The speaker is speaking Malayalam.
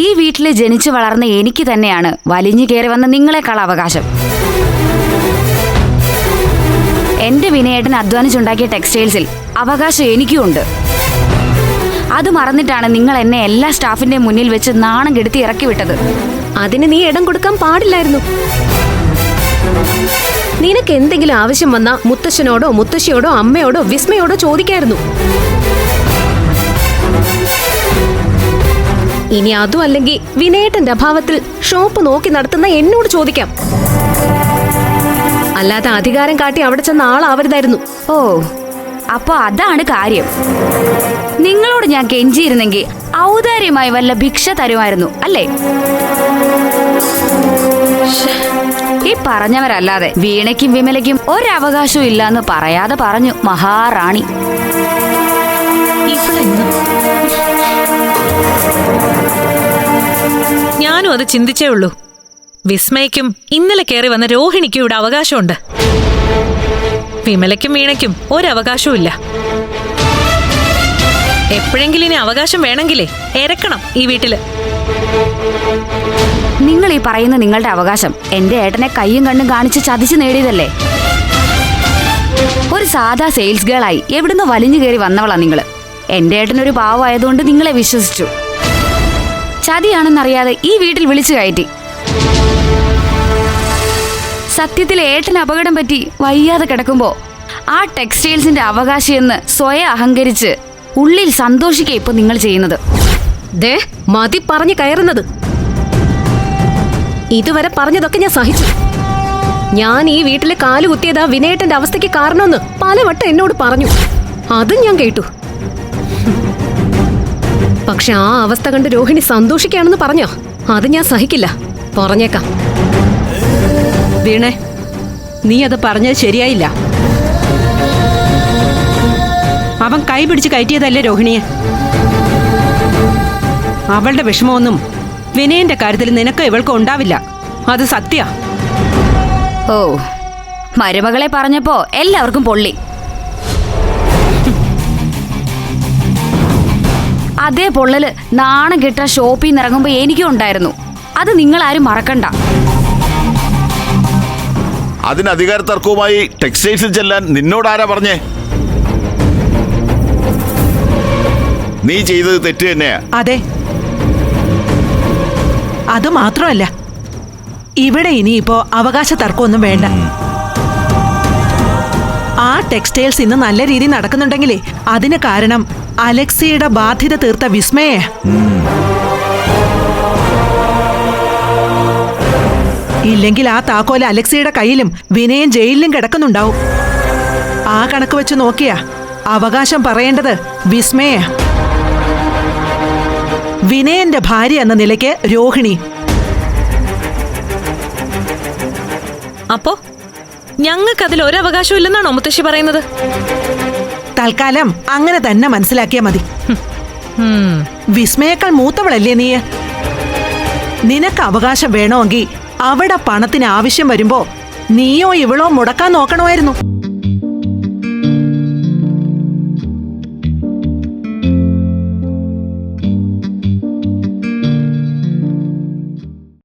ഈ വീട്ടിൽ ജനിച്ചു വളർന്ന എനിക്ക് തന്നെയാണ് വലിഞ്ഞു കയറി വന്ന നിങ്ങളെക്കാൾ അവകാശം. എന്റെ വിനയേട്ടൻ അധ്വാനിച്ചുണ്ടാക്കിയ ടെക്സ്റ്റൈൽസിൽ അവകാശം എനിക്കുമുണ്ട്. അത് മറന്നിട്ടാണ് നിങ്ങൾ എന്നെ എല്ലാ സ്റ്റാഫിന്റെ മുന്നിൽ വെച്ച് നാണം കെടുത്തി ഇറക്കി വിട്ടത്. അതിന് നീ ഇടം കൊടുക്കാൻ പാടില്ലായിരുന്നു. നിനക്ക് എന്തെങ്കിലും ആവശ്യം വന്നാൽ മുത്തശ്ശനോടോ മുത്തശ്ശിയോടോ അമ്മയോടോ വിസ്മയോടോ ചോദിക്കായിരുന്നു. ഇനി അതും അല്ലെങ്കിൽ വിനയേട്ടന്റെ അഭാവത്തിൽ ഷോപ്പ് നോക്കി നടത്തുന്ന എന്നോട് ചോദിക്കാം. അല്ലാതെ അധികാരം കാട്ടി അവിടെ ചെന്ന ആളാവരുതായിരുന്നു. ഓ അപ്പൊ അതാണ് കാര്യം. നിങ്ങളോട് ഞാൻ കെഞ്ചിയിരുന്നെങ്കിൽ ഔദാര്യമായി വല്ല ഭിക്ഷ തരുമായിരുന്നു അല്ലേ? ഈ പറഞ്ഞവരല്ലാതെ വീണയ്ക്കും വിമലയ്ക്കും ഒരവകാശവും ഇല്ലാന്ന് പറയാതെ പറഞ്ഞു മഹാറാണി. ഞാനും അത് ചിന്തിച്ചേ ഉള്ളൂ. വിസ്മയ്ക്കും ഇന്നലെ കയറി വന്ന രോഹിണിക്കും ഇവിടെ അവകാശമുണ്ട്. വിമലയ്ക്കും വീണയ്ക്കും ഒരവകാശവും ഇല്ല എപ്പോഴെങ്കിലും ഇനി അവകാശം വേണമെങ്കിലേ ഇരക്കണം ഈ വീട്ടിൽ. നിങ്ങൾ ഈ പറയുന്ന നിങ്ങളുടെ അവകാശം എന്റെ ഏട്ടനെ കയ്യും കണ്ണും കാണിച്ച് ചതിച്ചു നേടിയതല്ലേ? ഒരു സാധാ സെയിൽസ് ഗേളായി എവിടുന്ന് വലിഞ്ഞു കയറി വന്നവളാ നിങ്ങൾ. എന്റെ ഏട്ടനൊരു പാവമായതുകൊണ്ട് നിങ്ങളെ വിശ്വസിച്ചു. ചതിയാണെന്നറിയാതെ ഈ വീട്ടിൽ വിളിച്ചു കയറ്റി. സത്യത്തിൽ ഏട്ടന് അപകടം പറ്റി വയ്യാതെ കിടക്കുമ്പോ ആ ടെക്സ്റ്റൈൽസിന്റെ അവകാശിയെന്ന് സ്വയം അഹങ്കരിച്ച് ഉള്ളിൽ സന്തോഷിക്കുക ഇപ്പൊ നിങ്ങൾ ചെയ്യുന്നത്. ദേ മതി പറഞ്ഞു കയറുന്നത്. ഇതുവരെ പറഞ്ഞതൊക്കെ ഞാൻ സഹിച്ചു. ഞാൻ ഈ വീട്ടിലെ കാൽ കുത്തിയതാ വിനയേട്ടന്റെ അവസ്ഥയ്ക്ക് കാരണമെന്ന് പലവട്ടം എന്നോട് പറഞ്ഞു. അതും ഞാൻ കേട്ടു. പക്ഷെ ആ അവസ്ഥ കണ്ട് രോഹിണി സന്തോഷിക്കുകയാണെന്ന് പറഞ്ഞോ? അത് ഞാൻ സഹിക്കില്ല. പറഞ്ഞേക്കാം. വീണേ നീ അത് പറഞ്ഞത് ശരിയായില്ല. അവൻ കൈ പിടിച്ച് കയറ്റിയതല്ലേ രോഹിണിയെ? അവളുടെ വിഷമമൊന്നും വിനയന്റെ കാര്യത്തിൽ നിനക്ക് ഇവൾക്ക് ഉണ്ടാവില്ല. അത് സത്യ. ഓ മരുമകളെ പറഞ്ഞപ്പോ എല്ലാവർക്കും പൊള്ളി. അതേ പൊള്ളൽ നാണം കിട്ട ഷോപ്പിൽ നിന്ന് ഇറങ്ങുമ്പോ എനിക്കും ഉണ്ടായിരുന്നു. അത് നിങ്ങൾ ആരും മറക്കണ്ട. അതിന് അധികാര തർക്കവുമായി ടെക്സ്റ്റൈൽസിൽ ചെല്ലാൻ നിന്നോട് ആരാ പറഞ്ഞേ? നീ ചെയ്തത് തെറ്റ് തന്നെയാ. അതെ. അത് മാത്രമല്ല. ഇവിടെ ഇനിയിപ്പോ അവകാശ തർക്കമൊന്നും വേണ്ട ആ ടെക്സ്റ്റൈൽസ് ഇന്ന് നല്ല രീതിയിൽ നടക്കുന്നുണ്ടെങ്കിലേ അതിന് കാരണം അലക്സിയുടെ ബാധ്യത തീർത്ത വിസ്മയെ. ഇല്ലെങ്കിൽ ആ താക്കോൽ അലക്സിയുടെ കയ്യിലും വിനയൻ ജയിലിലും കിടക്കുന്നുണ്ടാവും. ആ കണക്ക് വെച്ച് നോക്കിയാ അവകാശം പറയേണ്ടത് വിസ്മയ. വിനയന്റെ ഭാര്യ എന്ന നിലയ്ക്ക് രോഹിണി. അപ്പോ ഞങ്ങൾക്കതിൽ ഇല്ലെന്നാണോ മുത്തശ്ശി പറയുന്നത്? തൽക്കാലം അങ്ങനെ തന്നെ മനസ്സിലാക്കിയാ മതി. വിസ്മയേക്കാൾ മൂത്തവളല്ലേ നീ നിനക്ക് അവകാശം വേണമെങ്കിൽ അവിടെ പണത്തിന് ആവശ്യം വരുമ്പോ നീയോ ഇവളോ മുടക്കാൻ നോക്കണമായിരുന്നു